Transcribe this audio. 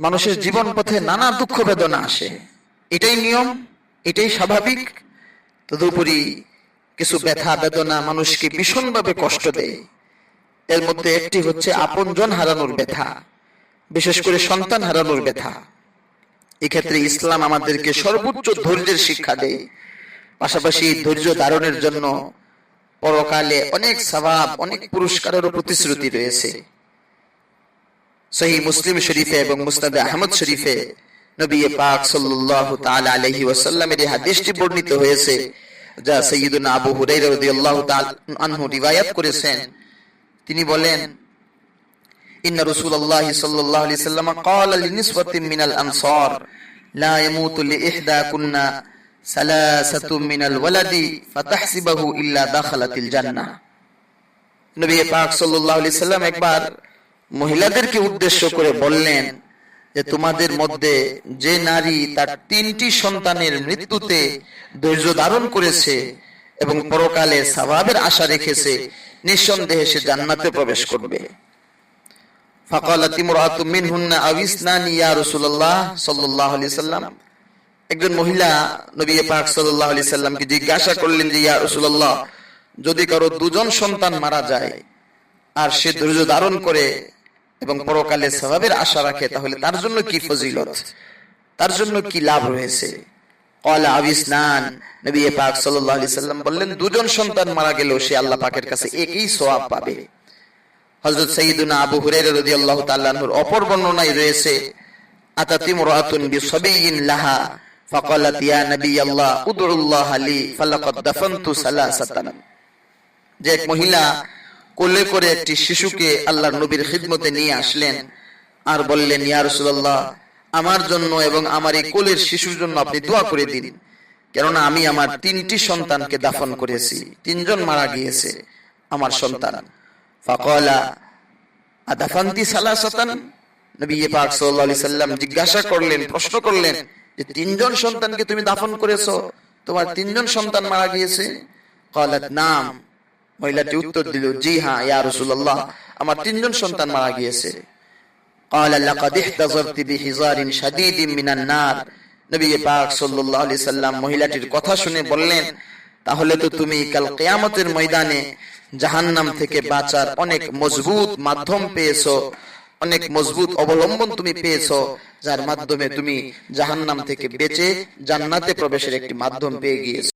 মানুষের জীবন পথে নানা দুঃখ বেদনা আসে। এটাই নিয়ম এটাই স্বাভাবিক। তদুপরি কিছু ব্যথা বেদনা মানুষকে ভীষণভাবে কষ্ট দেয়। এর মধ্যে একটি হচ্ছে আপনজন হারানোর ব্যথা বিশেষ করে সন্তান হারানোর ব্যথা। এক্ষেত্রে ইসলাম আমাদেরকে সর্বোচ্চ ধৈর্যের শিক্ষা দেয়। পাশাপাশি ধৈর্য ধারণের জন্য পরকালে অনেক স্বভাব অনেক পুরস্কারেরও প্রতিশ্রুতি রয়েছে। সহি মুসলিম শরীফে এবং মুস্তাদ আহমদ শরীফে নবী পাক সাল্লাহ তাল আলহি ওয়াসাল্লামের এই হাদিসটি বর্ণিত হয়েছে, যা সৈয়দুল আবু হুরাই রাদিয়াল্লাহু তাআলা আনহু রিওয়ায়াত করেছেন। তিনি বলেন, ইন্না রাসূলুল্লাহি সাল্লাল্লাহু আলাইহি সাল্লাম ক্বালা লিনিসওয়াতিন মিনাল আনসার, লা ইয়ামুতু লিইহদা কুননা সালাসাতুন মিনাল ওয়ালাদি ফাতাহসিবাহু ইল্লা দাখালাতিল জান্নাহ। নবী পাক সাল্লাল্লাহু আলাইহি সাল্লাম একবার মহিলাদেরকে উদ্দেশ্য করে বললেন যে তোমাদের মধ্যে যে নারী তার তিনটি সন্তানের মৃত্যুতে ধৈর্য ধারণ করেছে এবং পরকালে স্বভাবের আশা রেখেছে, নিঃসন্দেহে সে জান্নাতে প্রবেশ করবে। একজন মহিলা নবী পাক আলাইহি সাল্লামকে জিজ্ঞাসা করলেন যে, ইয়া রাসূলুল্লাহ, যদি কারও দুজন সন্তান মারা যায় আর সে ধৈর্য ধারণ করে এবং পরকালে স্বভাবের আশা রাখে, তাহলে তার জন্য কি ফজিলত? তার জন্য কি লাভ রয়েছে? বললেন, দুজন সন্তান মারা গেলেও সে আল্লাহ পাকের কাছে একই সওয়াব পাবে। হযরত সাইয়্যিদুনা আবু হুরায়রা রাদিয়াল্লাহু তাআলা আনহুর অপর বর্ণনায় রয়েছে, আতাতি মুরাতুন বিসাবিয়িন লাহা, ফাকালাত ইয়া নাবিয়াল্লাহ, উদউল্লাহ লি, ফালাকাদ দাফানতু সালাসাতান। যে এক মহিলা কোলে করে একটি শিশুকে আল্লাহ নবীর খিদমতে নিয়ে আসলেন আর বললেন, ইয়া রাসূলুল্লাহ, আমার জন্য এবং আমার এই কোলের শিশুর জন্য আপনি দোয়া করে দিন। কেননা আমি আমার তিনটি সন্তানকে দাফন করেছি। তিনজন মারা গিয়েছে, আমার সন্তান। ফাকলা, আদাফান্তি সালাসাতান? নবী পাক সাল্লাল্লাহু আলাইহি সাল্লাম জিজ্ঞাসা করলেন, প্রশ্ন করলেন, যে তিনজন সন্তানকে তুমি দাফন করেছ? তোমার তিনজন সন্তান মারা গিয়েছে? কলাত, নাম। মহিলাটি উত্তর দিল জি হ্যাঁ ইয়া রাসূলুল্লাহ আমার তিনজন সন্তান মারা গিয়েছে قال لقد احتضرت بحذار شديد من النار নবী পাক সাল্লাল্লাহু আলাইহি সাল্লাম মহিলাটির কথা শুনে বললেন তাহলে তো তুমি কাল কিয়ামতের ময়দানে জাহান্নাম থেকে বাঁচার অনেক মজবুত মাধ্যম পেয়েছো অনেক মজবুত অবলম্বন তুমি পেয়েছো যার মাধ্যমে তুমি জাহান্নাম থেকে বেঁচে জান্নাতে প্রবেশের একটি মাধ্যম পেয়ে গিয়েছো